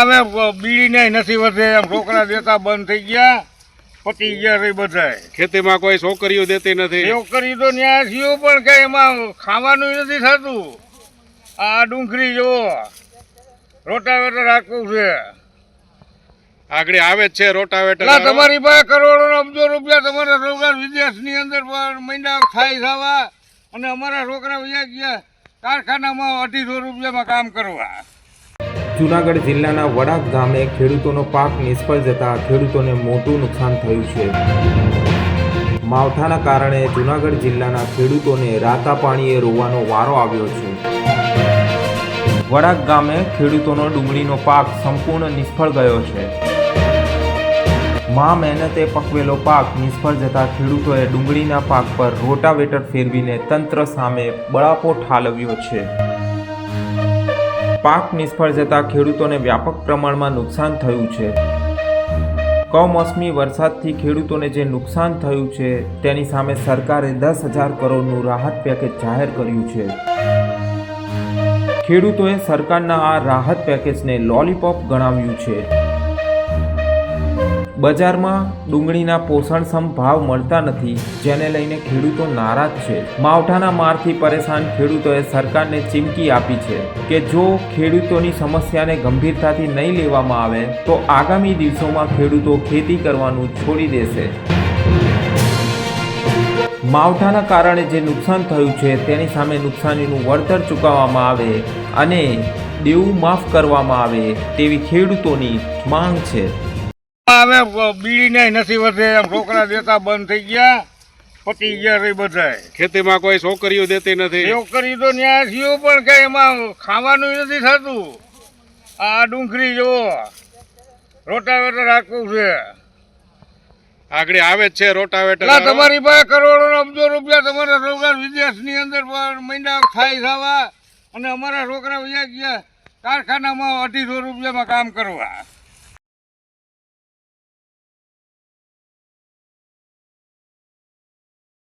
હવે બીડીને નથી વધે એમ છોકરા દેતા બંધ થઈ ગયા પતી ગયા રે બધાય. ખેતીમાં કોઈ છોકરીઓ દેતી નથી. છોકરી તો ન્યાય થયો પણ કઈ એમાં ખાવાનું નથી થતું. આ ડુંગળી જુઓ રોટાવેટર રાખવું છે. આગળ આવે જ છે રોટાવેટર. તમારી પાસે કરોડો ને અબજો રૂપિયા તમારા છોકરા વિદેશની અંદર પણ મહિના થાય થવા અને અમારા છોકરા વયા ગયા કારખાનામાં અઢીસો રૂપિયામાં કામ કરવા. જૂનાગઢ જિલ્લાના વડાક ગામે ખેડૂતોનો પાક નિષ્ફળ જતા ખેડૂતોને મોટું નુકસાન થયું છે. માવઠાના કારણે જૂનાગઢ જિલ્લાના ખેડૂતોને રાતા પાણીએ રોવાનો વારો આવ્યો છે. વડાક ગામે ખેડૂતોનો ડુંગળીનો પાક સંપૂર્ણ નિષ્ફળ ગયો છે. મા મહેનતે પકવેલો પાક નિષ્ફળ જતા ખેડૂતોએ ડુંગળીના પાક પર રોટાવેટર ફેરવીને તંત્ર સામે બળાપો ઠાલવ્યો છે. પાક નિષ્ફળ જતા ખેડૂતોને વ્યાપક પ્રમાણમાં નુકસાન થયું છે. કમોસમી વરસાદથી ખેડૂતોને જે નુકસાન થયું છે, તેની સામે સરકારે દસ હજાર કરોડનું રાહત પેકેજ જાહેર કર્યું છે. ખેડૂતોએ સરકારના આ રાહત પેકેજને લોલીપોપ ગણાવ્યું છે. બજારમાં ડુંગળીના પોષણક્ષમ ભાવ મળતા નથી, જેને લઈને ખેડૂતો નારાજ છે. માવઠાના મારથી પરેશાન ખેડૂતોએ સરકારને ચીમકી આપી છે કે જો ખેડૂતોની સમસ્યાને ગંભીરતાથી નહીં લેવામાં આવે, તો આગામી દિવસોમાં ખેડૂતો ખેતી કરવાનું છોડી દેશે. માવઠાના કારણે જે નુકસાન થયું છે, તેની સામે નુકસાનીનું વળતર ચૂકવવામાં આવે અને દેવું માફ કરવામાં આવે તેવી ખેડૂતોની માંગ છે. હવે બીડીને નથી વધે એમ છોકરા દેતા બંધ થઈ ગયા પતી ગયા રે બધાય. ખેતીમાં કોઈ છોકરીઓ દેતી નથી. છોકરી તો ન્યાય થયો પણ કઈ એમાં ખાવાનું નથી થતું. આ ડુંગળી જુઓ રોટાવેટર રાખવું છે. આગળ આવે જ છે રોટાવેટર. તમારી પાસે કરોડો અબજો રૂપિયા તમારા છોકરા વિદેશની અંદર મહિના થાય થવા અને અમારા છોકરા વયા ગયા કારખાનામાં અઢીસો રૂપિયામાં કામ કરવા.